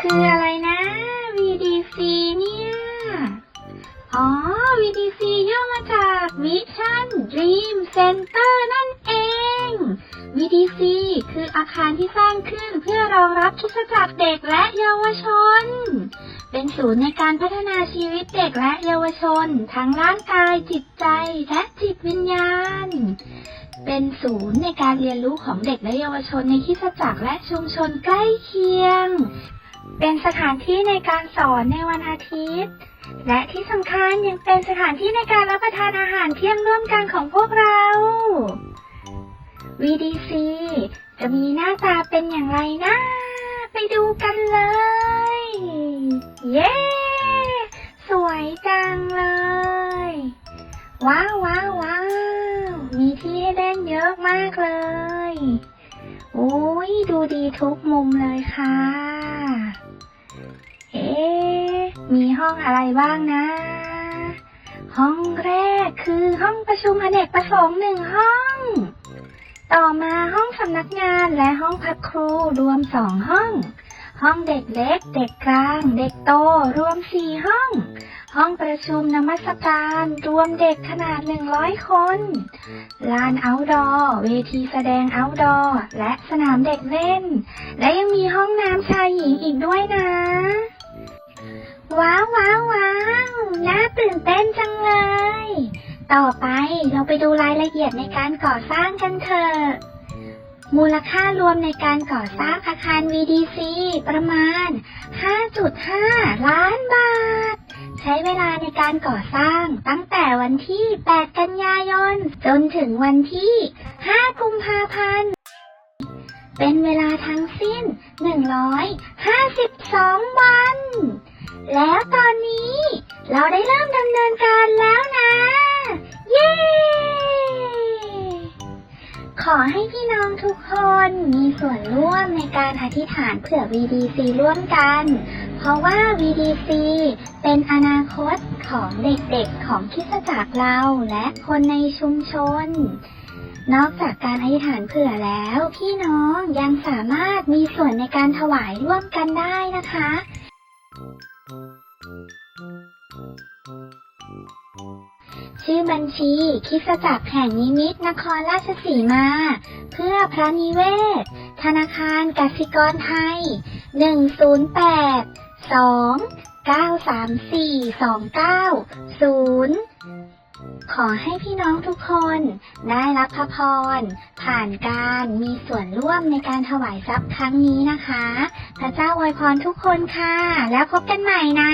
คืออะไรนะ VDC เนี่ย อ๋อ VDC ย่อมาจาก Vision Dream Center นั่นเอง VDC คืออาคารที่สร้างขึ้นเพื่อรองรับคริสจักรเด็กและเยาวชน เป็นศูนย์ในการพัฒนาชีวิตเด็กและเยาวชน ทั้งร่างกายจิตใจและจิตวิญญาณ เป็นศูนย์ในการเรียนรู้ของเด็กและเยาวชนในคิสจักรและชุมชนใกล้เคียง เป็นสถานที่ในการสอนในวันอาทิตย์ และที่สำคัญยังเป็นสถานที่ในการรับประทานอาหารเที่ยงร่วมกันของพวกเรา VDC จะมีหน้าตาเป็นอย่างไรนะ ไปดูกันเลย เย้ สวยจังเลย ว้าวว้าวว้าว มีที่ให้เล่นเยอะมากเลย โอ้ยดูดีทุกมุมเลยค่ะ เอ๊มีห้องอะไรบ้างนะ ห้องแรกคือห้องประชุมอเนกประสงค์หนึ่งห้อง ต่อมาห้องสำนักงานและห้องพักครูรวมสองห้อง ห้องเด็กเล็ก เด็กกลาง เด็กโต รวมสี่ห้อง ห้องประชุมนมัสการ รวมเด็กขนาดหนึ่งร้อยคน ลานเอาดอเวทีแสดงเอาดอและสนามเด็กเล่น และยังมีห้องน้ำชายหญิงอีกด้วยนะ ว้าวว้าวว้าวน่าตื่นเต้นจังเลย ต่อไปเราไปดูรายละเอียดในการก่อสร้างกันเถอะ มูลค่ารวมในการก่อสร้างอาคาร VDC ประมาณ 5.5 ล้านบาท ใช้เวลาในการก่อสร้างตั้งแต่วันที่ 8 กันยายน จนถึงวันที่ 5 กุมภาพันธ์ เป็นเวลาทั้งสิ้น 152 วัน แล้วตอนนี้เราได้เริ่มดำเนินการแล้วนะ ทุกคนมีส่วนร่วมในการอธิษฐานเผื่อ VDC ร่วมกัน เพราะว่า VDC เป็นอนาคตของเด็กๆของคิสจักรเราและคนในชุมชน นอกจากการอธิษฐานเผื่อแล้ว พี่น้องยังสามารถมีส่วนในการถวายร่วมกันได้นะคะ ชื่อบัญชีคิสจักรแห่งนิมิตนครราชสีมา เพื่อพระนิเวศ ธนาคารกสิกรไทย 108 2 934 29 0 ขอให้พี่น้องทุกคนได้รับพระพร ผ่านการมีส่วนร่วมในการถวายทรัพย์ครั้งนี้นะคะ พระเจ้าอวยพรทุกคนค่ะ แล้วพบกันใหม่นะ